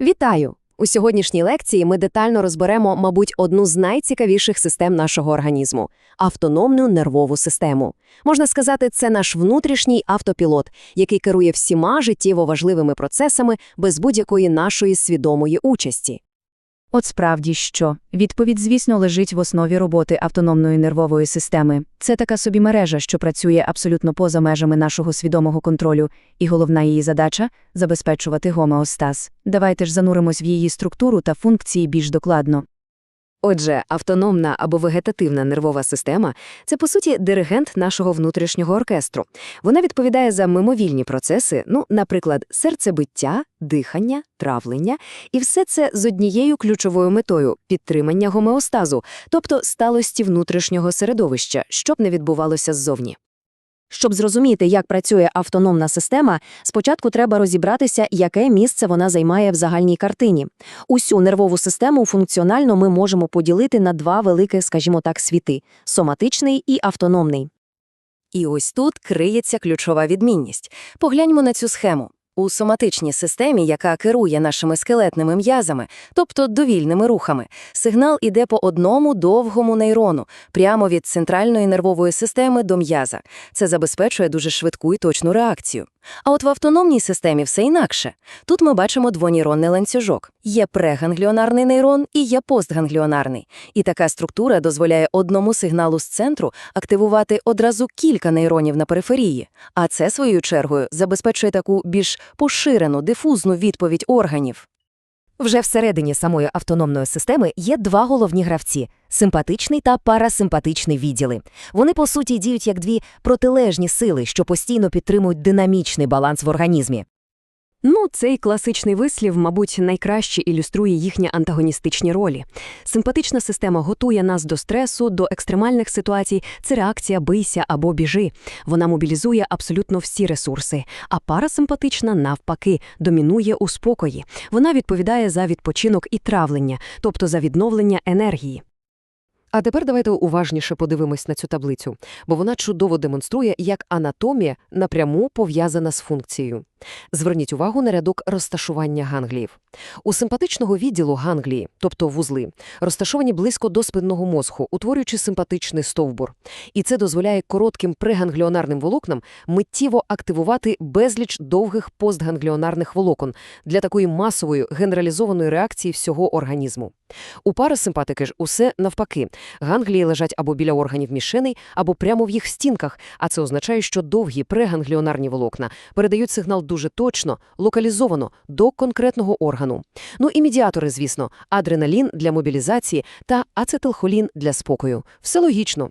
Вітаю! У сьогоднішній лекції ми детально розберемо, мабуть, одну з найцікавіших систем нашого організму автономну нервову систему. Можна сказати, це наш внутрішній автопілот, який керує всіма життєво важливими процесами без будь-якої нашої свідомої участі. От справді що. Відповідь, звісно, лежить в основі роботи автономної нервової системи. Це така собі мережа, що працює абсолютно поза межами нашого свідомого контролю, і головна її задача – забезпечувати гомеостаз. Давайте ж зануримось в її структуру та функції більш докладно. Отже, автономна або вегетативна нервова система – це, по суті, диригент нашого внутрішнього оркестру. Вона відповідає за мимовільні процеси, ну, наприклад, серцебиття, дихання, травлення, і все це з однією ключовою метою – підтримання гомеостазу, тобто сталості внутрішнього середовища, щоб не відбувалося ззовні. Щоб зрозуміти, як працює автономна система, спочатку треба розібратися, яке місце вона займає в загальній картині. Усю нервову систему функціонально ми можемо поділити на два великі, скажімо так, світи – соматичний і автономний. І ось тут криється ключова відмінність. Погляньмо на цю схему. У соматичній системі, яка керує нашими скелетними м'язами, тобто довільними рухами, сигнал іде по одному довгому нейрону, прямо від центральної нервової системи до м'яза. Це забезпечує дуже швидку і точну реакцію. А от в автономній системі все інакше. Тут ми бачимо двонейронний ланцюжок. Є прегангліонарний нейрон і є постгангліонарний. І така структура дозволяє одному сигналу з центру активувати одразу кілька нейронів на периферії. А це, своєю чергою, забезпечує таку більш поширену, дифузну відповідь органів. Вже всередині самої автономної системи є два головні гравці – симпатичний та парасимпатичний відділи. Вони, по суті, діють як дві протилежні сили, що постійно підтримують динамічний баланс в організмі. Ну, цей класичний вислів, мабуть, найкраще ілюструє їхні антагоністичні ролі. Симпатична система готує нас до стресу, до екстремальних ситуацій. Це реакція бийся або біжи. Вона мобілізує абсолютно всі ресурси. А парасимпатична, навпаки, домінує у спокої. Вона відповідає за відпочинок і травлення, тобто за відновлення енергії. А тепер давайте уважніше подивимось на цю таблицю, бо вона чудово демонструє, як анатомія напряму пов'язана з функцією. Зверніть увагу на рядок розташування гангліїв. У симпатичного відділу ганглії, тобто вузли, розташовані близько до спинного мозку, утворюючи симпатичний стовбур. І це дозволяє коротким прегангліонарним волокнам миттєво активувати безліч довгих постгангліонарних волокон для такої масової генералізованої реакції всього організму. У парасимпатики ж усе навпаки. Ганглії лежать або біля органів мішеней, або прямо в їх стінках, а це означає, що довгі прегангліонарні волокна передають сигнал дуже точно, локалізовано до конкретного органу. Ну і медіатори, звісно, адреналін для мобілізації та ацетилхолін для спокою. Все логічно.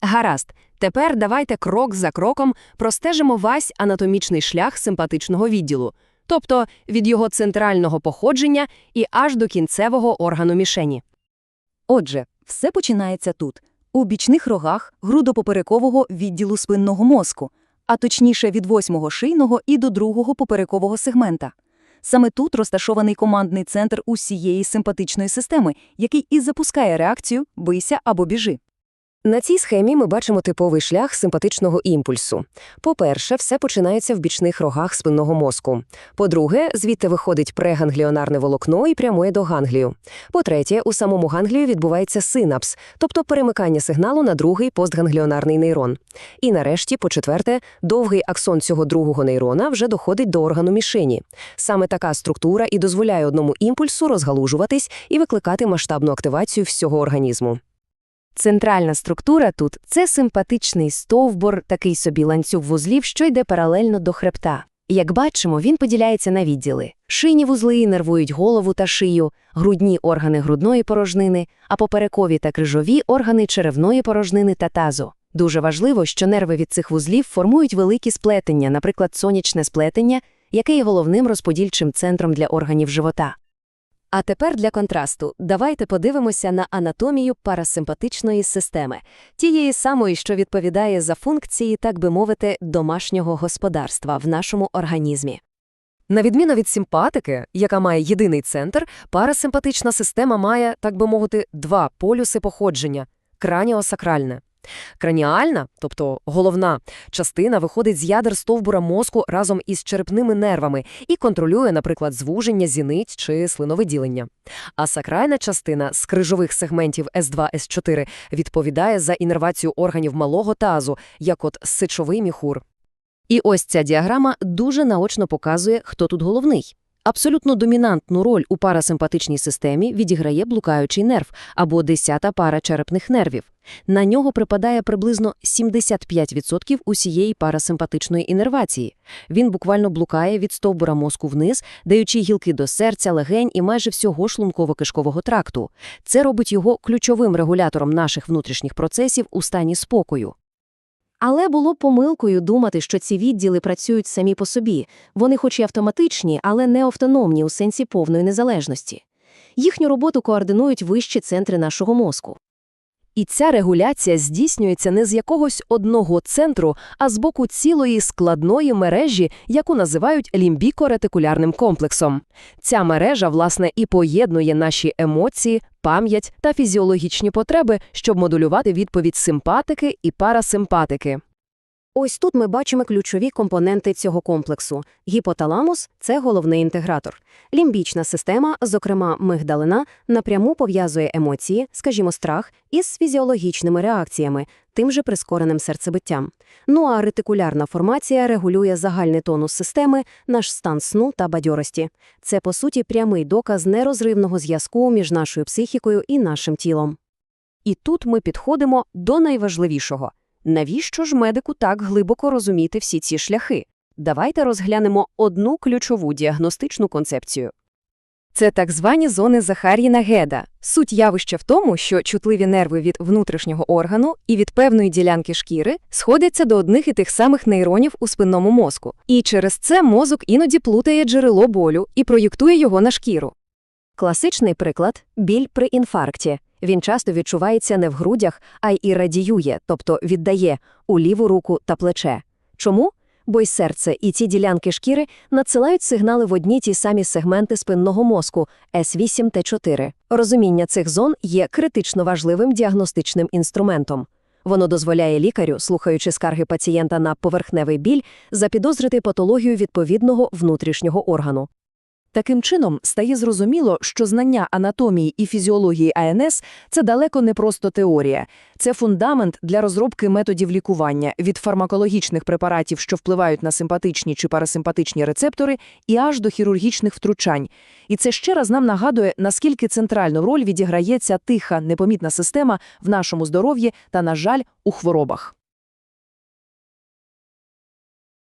Гаразд. Тепер давайте крок за кроком простежимо весь анатомічний шлях симпатичного відділу, тобто від його центрального походження і аж до кінцевого органу мішені. Отже, все починається тут, у бічних рогах грудопоперекового відділу спинного мозку, а точніше від восьмого шийного і до другого поперекового сегмента. Саме тут розташований командний центр усієї симпатичної системи, який і запускає реакцію «бийся або біжи». На цій схемі ми бачимо типовий шлях симпатичного імпульсу. По-перше, все починається в бічних рогах спинного мозку. По-друге, звідти виходить прегангліонарне волокно і прямує до ганглію. По-третє, у самому ганглію відбувається синапс, тобто перемикання сигналу на другий постгангліонарний нейрон. І нарешті, по-четверте, довгий аксон цього другого нейрона вже доходить до органу мішені. Саме така структура і дозволяє одному імпульсу розгалужуватись і викликати масштабну активацію всього організму. Центральна структура тут – це симпатичний стовбур, такий собі ланцюг вузлів, що йде паралельно до хребта. Як бачимо, він поділяється на відділи. Шийні вузли нервують голову та шию, грудні органи грудної порожнини, а поперекові та крижові органи черевної порожнини та тазу. Дуже важливо, що нерви від цих вузлів формують великі сплетення, наприклад, сонячне сплетення, яке є головним розподільчим центром для органів живота. А тепер для контрасту давайте подивимося на анатомію парасимпатичної системи, тієї самої, що відповідає за функції, так би мовити, домашнього господарства в нашому організмі. На відміну від симпатики, яка має єдиний центр, парасимпатична система має, так би мовити, два полюси походження краніосакральне. Краніальна, тобто головна, частина виходить з ядер стовбура мозку разом із черепними нервами і контролює, наприклад, звуження зіниць чи слиновиділення. А сакральна частина з крижових сегментів С2, С4 відповідає за інервацію органів малого тазу, як от сичовий міхур. І ось ця діаграма дуже наочно показує, хто тут головний. Абсолютно домінантну роль у парасимпатичній системі відіграє блукаючий нерв або десята пара черепних нервів. На нього припадає приблизно 75% усієї парасимпатичної інервації. Він буквально блукає від стовбура мозку вниз, даючи гілки до серця, легень і майже всього шлунково-кишкового тракту. Це робить його ключовим регулятором наших внутрішніх процесів у стані спокою. Але було помилкою думати, що ці відділи працюють самі по собі. Вони хоч і автоматичні, але не автономні у сенсі повної незалежності. Їхню роботу координують вищі центри нашого мозку. І ця регуляція здійснюється не з якогось одного центру, а з боку цілої складної мережі, яку називають лімбіко-ретикулярним комплексом. Ця мережа, власне, і поєднує наші емоції, пам'ять та фізіологічні потреби, щоб модулювати відповідь симпатики і парасимпатики. Ось тут ми бачимо ключові компоненти цього комплексу. Гіпоталамус – це головний інтегратор. Лімбічна система, зокрема мигдалина, напряму пов'язує емоції, скажімо, страх, із фізіологічними реакціями, тим же прискореним серцебиттям. Ну а ретикулярна формація регулює загальний тонус системи, наш стан сну та бадьорості. Це, по суті, прямий доказ нерозривного зв'язку між нашою психікою і нашим тілом. І тут ми підходимо до найважливішого – Навіщо ж медику так глибоко розуміти всі ці шляхи? Давайте розглянемо одну ключову діагностичну концепцію. Це так звані зони Захар'їна Геда. Суть явища в тому, що чутливі нерви від внутрішнього органу і від певної ділянки шкіри сходяться до одних і тих самих нейронів у спинному мозку. І через це мозок іноді плутає джерело болю і проєктує його на шкіру. Класичний приклад – біль при інфаркті. Він часто відчувається не в грудях, а й і радіює, тобто віддає у ліву руку та плече. Чому? Бо й серце, і ці ділянки шкіри надсилають сигнали в одні ті самі сегменти спинного мозку С8Т4. Розуміння цих зон є критично важливим діагностичним інструментом. Воно дозволяє лікарю, слухаючи скарги пацієнта на поверхневий біль, запідозрити патологію відповідного внутрішнього органу. Таким чином, стає зрозуміло, що знання анатомії і фізіології АНС – це далеко не просто теорія. Це фундамент для розробки методів лікування від фармакологічних препаратів, що впливають на симпатичні чи парасимпатичні рецептори, і аж до хірургічних втручань. І це ще раз нам нагадує, наскільки центральну роль відіграє ця тиха, непомітна система в нашому здоров'ї та, на жаль, у хворобах.